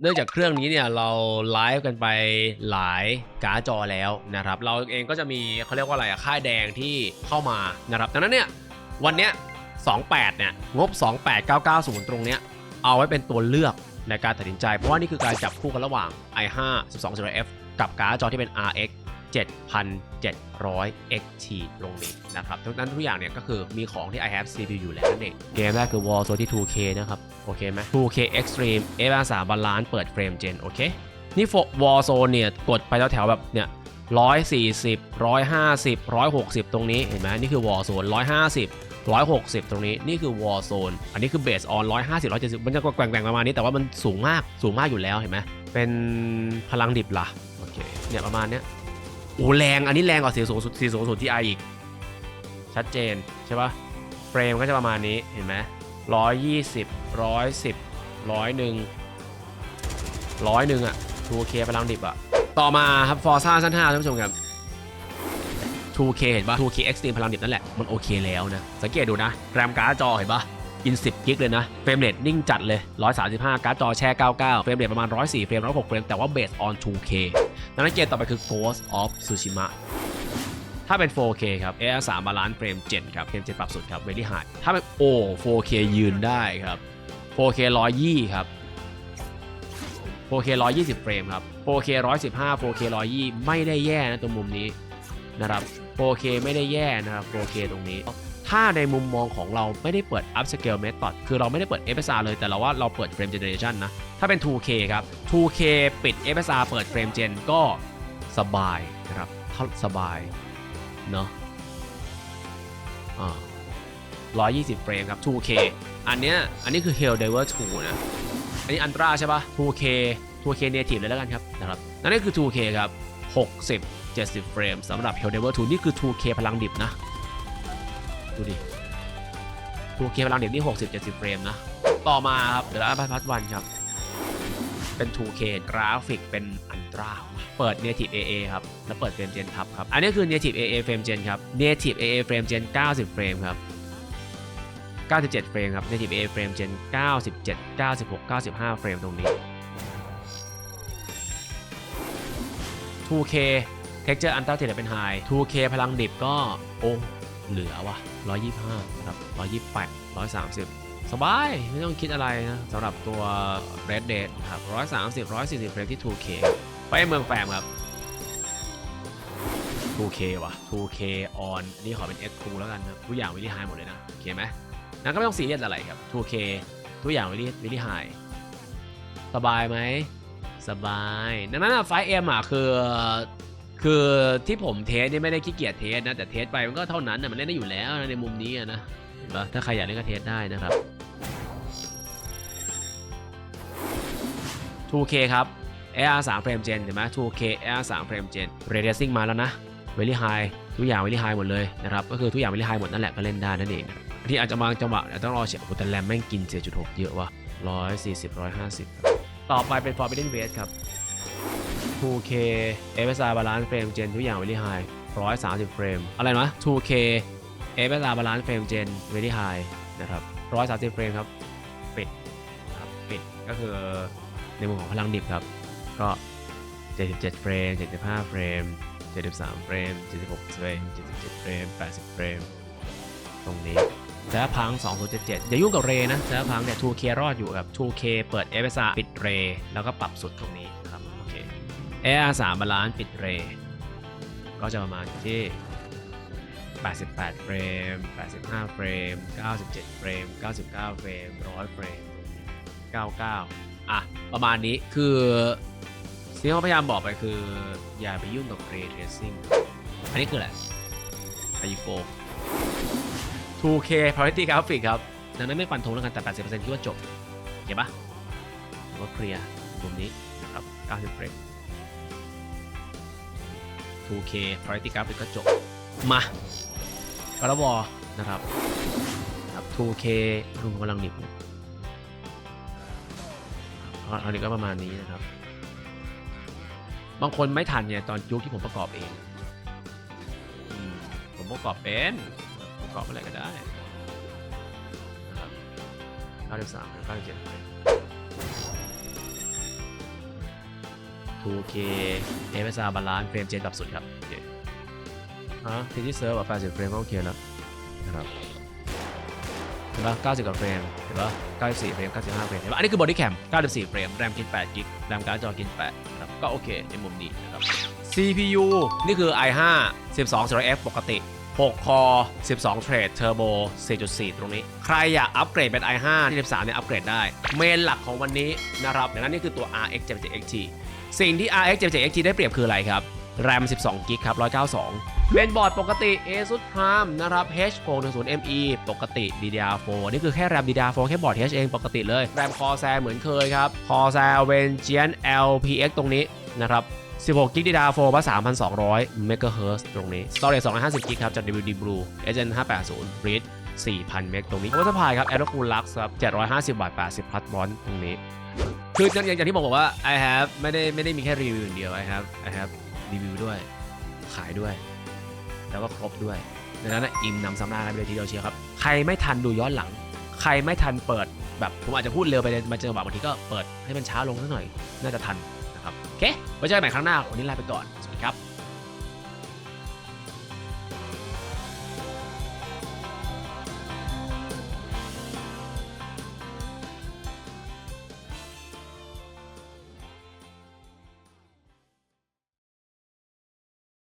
เนื่องจากเครื่องนี้เนี่ยเราไลฟ์กันไปหลายการจอแล้วนะครับ เราเองก็จะมีเขาเรียกว่าอะไรอะค่ายแดงที่เข้ามานะครับดังนั้นเนี่ยวันเนี้ย28เนี่ยงบ 28990 ตรงเนี้ยเอาไว้เป็นตัวเลือกในการตัดสินใจ เพราะว่านี่คือการจับคู่กันระหว่าง i5 1200F กับการ์ดจอที่เป็น RX 7,700 XT ตรงนี้นะครับทั้งนั้นทุกอย่างเนี่ยก็คือมีของที่ i have CPU อยู่แล้วนั่นเอง เกมแรกคือ Warzone ที่ 2K นะครับ โอเคไหม 2K Extreme F3 Balance เปิดเฟรมเจนโอเค นี่ Warzone เนี่ย กดไปแถวๆแบบเนี่ย140 150 160ตรงนี้เห็นไหมนี่คือ Warzone 150 160ตรงนี้นี่คือ Warzone อันนี้คือ Base on 150 170มันจะกแกว่งๆประมาณนี้แต่ว่ามันสูงมากสูงมากอยู่แล้วเห็นไหมเป็นพลังดิบล่ะโอเคเนี่ยประมาณเนี้ยโอ้แรงอันนี้แรงกว่าสีสูงสุดสีสูงสุดที่อีก ชัดเจนใช่ปะเฟรมก็จะประมาณนี้เห็นไหม ร้อยยี่สิบร้อยสิบร้อยหนึ่งร้อยหนึ่งอะ 2K พลังดิบอะต่อมาครับ Forza ชั้น5ท่านผู้ชมครับ 2K เห็นปะ 2K Extreme พลังดิบนั่นแหละ มันโอเคแล้วนะ สังเกตดูนะ แรมการ์ดจอเห็นปะอิน 10 กิกเลยนะ เฟรมเรทนิ่งจัดเลย 135 การ์ดจอแช่ 99 เฟรมเรทประมาณ 104 เฟรม 106 เฟรม แต่ว่า based on 2K ดังนั้นเกมต่อไปคือ Ghost of Tsushima ถ้าเป็น 4K ครับ AR3 บาลานซ์เฟรม7ครับเฟรม7ปรับสุดครับ Very High ถ้าเป็นโอ้ 4K ยืนได้ครับ 4K 120ครับ 4K 120 เฟรมครับ 4K 115 4K 120 ไม่ได้แย่นะตรงมุมนี้นะครับ 4K ไม่ได้แย่นะครับ 4K ตรงนี้ ถ้าในมุมมองของเราไม่ได้เปิด upscale method คือเราไม่ได้เปิด FSR เลยแต่เราว่าเราเปิด frame generation นะ ถ้าเป็น 2K ครับ 2K ปิด FSR เปิด frame gen ก็สบายนะครับสบาย เนาะอ่า120เฟรมครับ 2K อันเนี้ย อันนี้คือ Hell Diver 2 นะ อันนี้อันตราใช่ปะ 2K 2K native เลยแล้วกันครับ นะครับ นั่นนี่คือ 2K ครับ 60 70 เฟรมสำหรับ Hell Diver 2 นี่คือ 2K พลังดิบนะ ดูดิ 2K พลังดิบนี่ 60 70 เฟรมนะ ต่อมาครับ The Last of Us 1ครับ เป็น 2K กราฟิกเป็นอันตราเปิด Native AA ครับ แล้วเปิดเฟรมเจนทับครับ อันนี้คือ Native AA เฟรมเจนครับ Native AA เฟรมเจน90 เฟรมครับ 97 เฟรมครับ Native AA เฟรมเจน97 96 95 เฟรมตรงนี้ 2K Texture Ultra เทเป็น High 2K พลังดิบก็โอ้ เหลือว่ะ125นะครับ128 130 สบาย ไม่ต้องคิดอะไรนะสำหรับตัว Red Dead ครับ130 140เฟรมที่ 2K ไปเมืองแฟมครับ 2K ว่ะ 2K on อันนี่ขอเป็น X2 แล้วกันนะทุกอย่างวิลลี่ไฮหมดเลยนะโอเคไหมนั่นก็ไม่ต้องซีเรียสอะไรครับ 2K ทุกอย่างวิลลี่วิลลี่ไฮสบายไหมสบาย ดังนั้นไฟเอ็มอะคือ คือที่ผมเทสนี่ไม่ได้ขี้เกียจเทสนะ แต่เทสไปมันก็เท่านั้นนะมันเล่นได้อยู่แล้วนะในมุมนี้นะเห็นปะถ้าใครอยากเล่นก็เทสได้นะครับ 2K ครับ AR 3 frame gen เห็นไหม 2K AR 3 frame gen ray tracing มาแล้วนะ very high ทุกอย่าง very high หมดเลยนะครับ ก็คือทุกอย่าง very high หมดนั่นแหละก็เล่นได้นั่นเองที่อาจจะบางจังหวะต้องรอเช็คโอ้โหแต่แรมแม่งกิน4.6เยอะว่ะ140 150 ต่อไปเป็น Forbidden West ครับ 2K FSR balance frame gen ทุกอย่าง very high 130 เฟรม อะไรนะ 2K FSR balance frame gen very high นะครับ 130 เฟรมครับ ปิดนะครับ ปิด ก็คือในมุมของพลังดิบครับ ก็ 77 เฟรม 75 เฟรม 73 เฟรม 76 เฟรม 77 เฟรม 80 เฟรม ตรงนี้แซะพัง2077อย่ายุ่งกับเรนะแซะพังเนี่ย 2K รอดอยู่ครับ 2K เปิด FSR ปิดเร แล้วก็ปรับสุดตรงนี้ AR 3บาลานซ์ปิดเรก็จะประมาณที่ 88 เฟรม 85 เฟรม 97 เฟรม 99 เฟรม 100 เฟรม 99 อะ ประมาณนี้คือสิ่งที่เขาพยายามบอกไปคือ อย่าไปยุ่งกับ ray tracing อันนี้คืออะไร i4 2K Priority Graphic ครับ ดังนั้นไม่ฟันธงแล้วกันแต่ 80%คิดว่าจบ เห็นปะว่าเคลียร์มุมนี้นะครับ 90 เฟรม 2K Priority Graphic ก็จบ มาก็แล้วอนะครับครับ 2K รุ่นกำลังหนิบเอันนี้ก็ประมาณนี้นะครับ บางคนไม่ทันเนี่ย ตอนยุคที่ผมประกอบเองผมประกอบเป็น ประกอบอะไรก็ได้นะครับ93 97 2K FSR บาลานซ์เฟรมเจนต่ำสุดครับโอเคฮะที่ที่เซิร์ฟแบบ80เฟรมก็โอเคแล้วนะครับเห็นปะ90กว่าเฟรมเห็นปะ94เฟรม95เฟรมเห็นปะอันนี้คือบอดี้แคม94เฟรมแรมกิน8กิกแรมการ์ดจอกิน8นะครับก็โอเคในมุมนี้นะครับ CPU นี่คือ i5 12 0 F ปกติ 6 คอ 12 เทรดเทอร์โบ 4.4 ตรงนี้ ใครอยากอัปเกรดเป็น i5 ที่13เนี่ยอัปเกรดได้ เมนหลักของวันนี้นะครับดังนั้นนี่คือตัว RX 77 XT สิ่งที่ RX 77 XT ได้เปรียบคืออะไรครับแรม12กิกครับ192เมนบอร์ดปกติ ASUS Prime นะครับ H610ME ปกติ DDR4 นี่คือแค่แรม DDR4 แค่บอร์ด H เองปกติเลยแรม Corsair เหมือนเคยครับ Corsair Vengeance LPX ตรงนี้นะครับ16กิก DDR4 ว่า3,200 MHz ตรงนี้ Storage 250กิกครับจาก WD Blue SN 580 Read 4,000 เมกตรงนี้ Power Supply ครับ Aerocool Lux ครับ750วัตต์80พัทวอนตรงนี้ คืออย่างอย่างที่ผมบอกว่า I have ไม่ได้ไม่ได้มีแค่รีวิวอย่างเดียว I have I have รีวิวด้วย ขายด้วย แล้วก็ครบด้วยดังนั้นนะอิ่มนำสำราญกันไปเลยทีเดียวเชียวครับ ใครไม่ทันดูย้อนหลัง ใครไม่ทันเปิดแบบผมอาจจะพูดเร็วไปเลยมาเจอแบบบางทีก็เปิดให้มันช้าลงสักหน่อย น่าจะทันนะครับโอเคไว้เจอกันใหม่ครั้งหน้าวันนี้ลาไปก่อนครับ